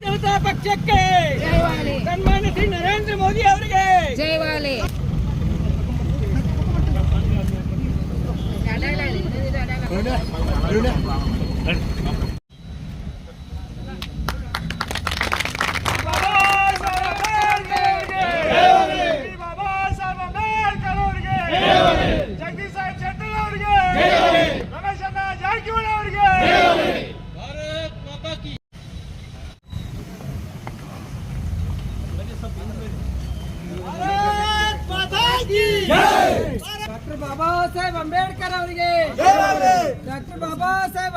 ಜನತಾ ಪಕ್ಷಕ್ಕೆ ಜಯವಾಲಿ ಸನ್ಮಾನ್ಯ ಶ್ರೀ ನರೇಂದ್ರ ಮೋದಿ ಅವರಿಗೆ ಜಯವಾಲಿ ಬಾಬಾ ಡಾಕ್ಟರ್ ಬಾಬಾ ಸಾಹೇಬ್ ಅಂಬೇಡ್ಕರ್ ಅವರಿಗೆ. ಡಾಕ್ಟರ್ ಬಾಬಾ ಸಾಹೇಬ್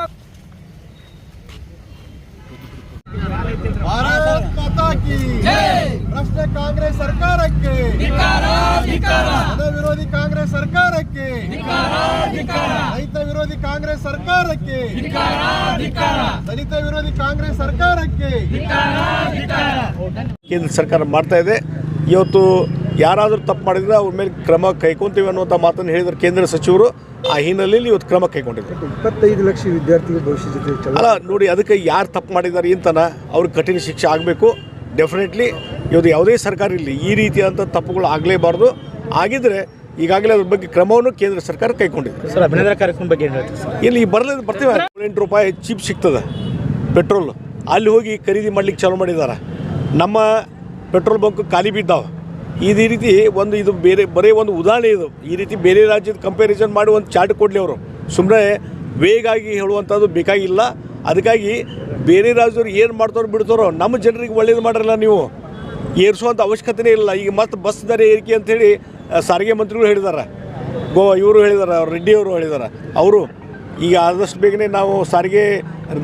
ಭಾರತ ಮಾತಾ ಕಿ ಭ್ರಷ್ಟ ಕಾಂಗ್ರೆಸ್ ಸರ್ಕಾರಕ್ಕೆ ವಿರೋಧಿ ಕಾಂಗ್ರೆಸ್ ಸರ್ಕಾರಕ್ಕೆ. ರೈತ ವಿರೋಧಿ ಕಾಂಗ್ರೆಸ್ ಸರ್ಕಾರಕ್ಕೆ. ದಲಿತ ವಿರೋಧಿ ಕಾಂಗ್ರೆಸ್ ಸರ್ಕಾರಕ್ಕೆ. ಕೇಂದ್ರ ಸರ್ಕಾರ ಮಾಡ್ತಾ ಇದೆ. ಇವತ್ತು ಯಾರಾದರೂ ತಪ್ಪು ಮಾಡಿದರೆ ಅವ್ರ ಮೇಲೆ ಕ್ರಮ ಕೈಗೊಂತೀವಿ ಅನ್ನುವಂಥ ಮಾತನ್ನು ಹೇಳಿದ್ರು ಕೇಂದ್ರ ಸಚಿವರು. ಆ ಹಿನ್ನೆಲೆಯಲ್ಲಿ ಇವತ್ತು ಕ್ರಮ ಕೈಗೊಂಡಿದ್ದಾರೆ ಇಪ್ಪತ್ತೈದು ಲಕ್ಷ ವಿದ್ಯಾರ್ಥಿಗಳ ಭವಿಷ್ಯ ಜೊತೆ ಅಲ್ಲ ನೋಡಿ ಅದಕ್ಕೆ ಯಾರು ತಪ್ಪು ಮಾಡಿದ್ದಾರೆ ಇಂತನ ಅವ್ರಿಗೆ ಕಠಿಣ ಶಿಕ್ಷೆ ಆಗಬೇಕು. ಡೆಫಿನೆಟ್ಲಿ ಇವತ್ತು ಯಾವುದೇ ಸರ್ಕಾರ ಇರಲಿ ಈ ರೀತಿಯಾದಂಥ ತಪ್ಪುಗಳು ಆಗಲೇಬಾರ್ದು. ಆಗಿದ್ದರೆ ಈಗಾಗಲೇ ಅದ್ರ ಬಗ್ಗೆ ಕ್ರಮವನ್ನು ಕೇಂದ್ರ ಸರ್ಕಾರ ಕೈಗೊಂಡಿದೆ. ಸರ್ ಅಭಿನಂದನೆ ಕಾರ್ಯಕ್ರಮ ಬಗ್ಗೆ ಏನು ಹೇಳ್ತೀವಿ ಸರ್? ಇಲ್ಲಿ ಬರಲಿದ್ದು ಬರ್ತೀವಿ. ಹದಿನೆಂಟು ರೂಪಾಯಿ ಚೀಪ್ ಸಿಗ್ತದೆ ಪೆಟ್ರೋಲ್. ಅಲ್ಲಿ ಹೋಗಿ ಖರೀದಿ ಮಾಡ್ಲಿಕ್ಕೆ ಚಾಲೂ ಮಾಡಿದ್ದಾರೆ ನಮ್ಮ ಪೆಟ್ರೋಲ್ ಬಂಕ್ ಖಾಲಿ ಬಿದ್ದಾವೆ. ಇದೇ ರೀತಿ ಒಂದು ಇದು ಬೇರೆ, ಬರೀ ಒಂದು ಉದಾಹರಣೆ ಇದು. ಈ ರೀತಿ ಬೇರೆ ರಾಜ್ಯದ ಕಂಪ್ಯಾರಿಸನ್ ಮಾಡಿ ಒಂದು ಚಾರ್ಟ್ ಕೊಡಲಿ ಅವರು. ಸುಮ್ಮನೆ ವೇಗಾಗಿ ಹೇಳುವಂಥದ್ದು ಬೇಕಾಗಿಲ್ಲ. ಅದಕ್ಕಾಗಿ ಬೇರೆ ರಾಜ್ಯದವ್ರು ಏನು ಮಾಡ್ತಾರೋ ಬಿಡ್ತಾರೋ, ನಮ್ಮ ಜನರಿಗೆ ಒಳ್ಳೇದು ಮಾಡಿರಲ್ಲ ನೀವು. ಏರಿಸುವಂಥ ಅವಶ್ಯಕತೆನೇ ಇಲ್ಲ. ಈಗ ಮತ್ತೆ ಬಸ್ ದರ ಏರಿಕೆ ಅಂಥೇಳಿ ಸಾರಿಗೆ ಮಂತ್ರಿಗಳು ಹೇಳಿದ್ದಾರೆ ಗೋ, ಇವರು ಹೇಳಿದ್ದಾರೆ ಅವ್ರು ರೆಡ್ಡಿ ಅವರು ಹೇಳಿದ್ದಾರೆ ಅವರು, ಈಗ ಆದಷ್ಟು ಬೇಗನೆ ನಾವು ಸಾರಿಗೆ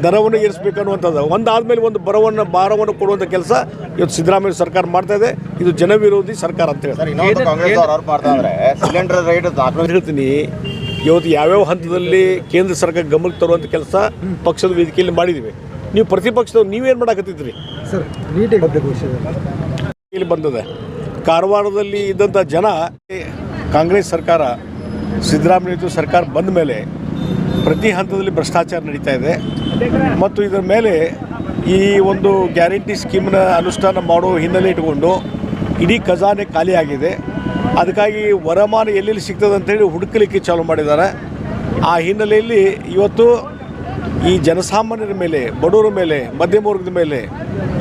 ದರವನ್ನು ಏರಿಸಬೇಕನ್ನುವಂಥದ್ದು ಒಂದಾದಮೇಲೆ ಒಂದು ಬರವನ್ನು ಭಾರವನ್ನು ಕೊಡುವಂಥ ಕೆಲಸ ಇವತ್ತು ಸಿದ್ದರಾಮಯ್ಯ ಸರ್ಕಾರ ಮಾಡ್ತಾ ಇದೆ. ಇದು ಜನವಿರೋಧಿ ಸರ್ಕಾರ ಅಂತ ಹೇಳ್ತಾರೆ. ಇನ್ನೊಂದು ಕಾಂಗ್ರೆಸ್ ಅವ್ರು ಅವ್ರು ಮಾಡ್ತಾ ಇದ್ರೆ. ಸಿಲಿಂಡರ್ ರೇಟ್ ನಾನು ಹೇಳ್ತೀನಿ ಇವತ್ತು ಯಾವ್ಯಾವ ಹಂತದಲ್ಲಿ ಕೇಂದ್ರ ಸರ್ಕಾರ ಗಮನಕ್ಕೆ ತರುವಂಥ ಕೆಲಸ ಪಕ್ಷದ ವೇದಿಕೆಯಲ್ಲಿ ಮಾಡಿದ್ದೀವಿ. ನೀವು ಪ್ರತಿಪಕ್ಷದವ್ರು ನೀವೇನು ಮಾಡಕತ್ತಿದ್ರಿ? ಇಲ್ಲಿ ಬಂದದೆ. ಕಾರವಾರದಲ್ಲಿ ಇದ್ದಂಥ ಜನ ಕಾಂಗ್ರೆಸ್ ಸರ್ಕಾರ ಸಿದ್ದರಾಮಯ್ಯ ಸರ್ಕಾರ ಬಂದ ಮೇಲೆ ಪ್ರತಿ ಹಂತದಲ್ಲಿ ಭ್ರಷ್ಟಾಚಾರ ನಡೀತಾ ಇದೆ. ಮತ್ತು ಇದರ ಮೇಲೆ ಈ ಒಂದು ಗ್ಯಾರಂಟಿ ಸ್ಕೀಮ್ನ ಅನುಷ್ಠಾನ ಮಾಡೋ ಹಿನ್ನೆಲೆ ಇಟ್ಕೊಂಡು ಇಡೀ ಖಜಾನೆ ಖಾಲಿಯಾಗಿದೆ ಅದಕ್ಕಾಗಿ ವರಮಾನ ಎಲ್ಲೆಲ್ಲಿ ಸಿಗ್ತದೆ ಅಂತೇಳಿ ಹುಡುಕಲಿಕ್ಕೆ ಚಾಲು ಮಾಡಿದ್ದಾರೆ. ಆ ಹಿನ್ನೆಲೆಯಲ್ಲಿ ಇವತ್ತು ಈ ಜನಸಾಮಾನ್ಯರ ಮೇಲೆ, ಬಡವರ ಮೇಲೆ, ಮಧ್ಯಮ ವರ್ಗದ ಮೇಲೆ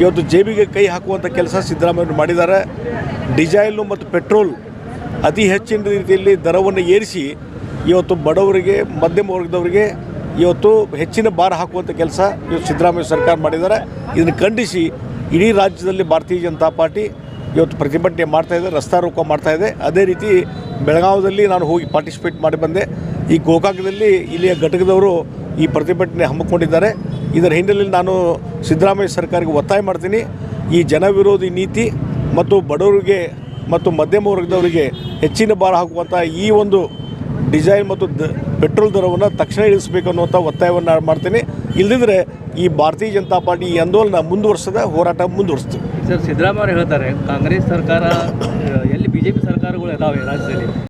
ಇವತ್ತು ಜೇಬಿಗೆ ಕೈ ಹಾಕುವಂಥ ಕೆಲಸ ಸಿದ್ದರಾಮಯ್ಯ ಮಾಡಿದ್ದಾರೆ. ಡಿಸೈಲು ಮತ್ತು ಪೆಟ್ರೋಲ್ ಅತಿ ಹೆಚ್ಚಿನ ರೀತಿಯಲ್ಲಿ ದರವನ್ನು ಏರಿಸಿ ಇವತ್ತು ಬಡವರಿಗೆ, ಮಧ್ಯಮ ವರ್ಗದವರಿಗೆ ಇವತ್ತು ಹೆಚ್ಚಿನ ಭಾರ ಹಾಕುವಂಥ ಕೆಲಸ ಇವತ್ತು ಸಿದ್ದರಾಮಯ್ಯ ಸರ್ಕಾರ ಮಾಡಿದ್ದಾರೆ. ಇದನ್ನು ಖಂಡಿಸಿ ಇಡೀ ರಾಜ್ಯದಲ್ಲಿ ಭಾರತೀಯ ಜನತಾ ಪಾರ್ಟಿ ಇವತ್ತು ಪ್ರತಿಭಟನೆ ಮಾಡ್ತಾ ಇದೆ ರಸ್ತಾ ರೋಕೋ ಮಾಡ್ತಾ ಇದೆ. ಅದೇ ರೀತಿ ಬೆಳಗಾವದಲ್ಲಿ ನಾನು ಹೋಗಿ ಪಾರ್ಟಿಸಿಪೇಟ್ ಮಾಡಿ ಬಂದೆ. ಈ ಗೋಕಾಕದಲ್ಲಿ ಇಲ್ಲಿಯ ಘಟಕದವರು ಈ ಪ್ರತಿಭಟನೆ ಹಮ್ಮಿಕೊಂಡಿದ್ದಾರೆ. ಇದರ ಹಿನ್ನೆಲೆಯಲ್ಲಿ ನಾನು ಸಿದ್ದರಾಮಯ್ಯ ಸರ್ಕಾರಕ್ಕೆ ಒತ್ತಾಯ ಮಾಡ್ತೀನಿ. ಈ ಜನವಿರೋಧಿ ನೀತಿ ಮತ್ತು ಬಡವರಿಗೆ ಮತ್ತು ಮಧ್ಯಮ ವರ್ಗದವರಿಗೆ ಹೆಚ್ಚಿನ ಭಾರ ಹಾಕುವಂಥ ಈ ಒಂದು ಡಿಸೈಲ್ ಮತ್ತು ಪೆಟ್ರೋಲ್ ದರವನ್ನು ತಕ್ಷಣ ಇಳಿಸಬೇಕು ಅನ್ನುವಂಥ ಒತ್ತಾಯವನ್ನು ನಾನು ಮಾಡ್ತೀನಿ. ಇಲ್ಲದಿದ್ದರೆ ಈ ಭಾರತೀಯ ಜನತಾ ಪಾರ್ಟಿ ಈ ಆಂದೋಲನ ಮುಂದುವರ್ಸದ ಹೋರಾಟ ಮುಂದುವರಿಸ್ತೀವಿ ಸರ್ ಸಿದ್ದರಾಮಯ್ಯ ಹೇಳ್ತಾರೆ, ಕಾಂಗ್ರೆಸ್ ಸರ್ಕಾರ, ಎಲ್ಲಿ ಬಿಜೆಪಿ ಸರ್ಕಾರಗಳು ಇದಾವೆ ರಾಜ್ಯದಲ್ಲಿ?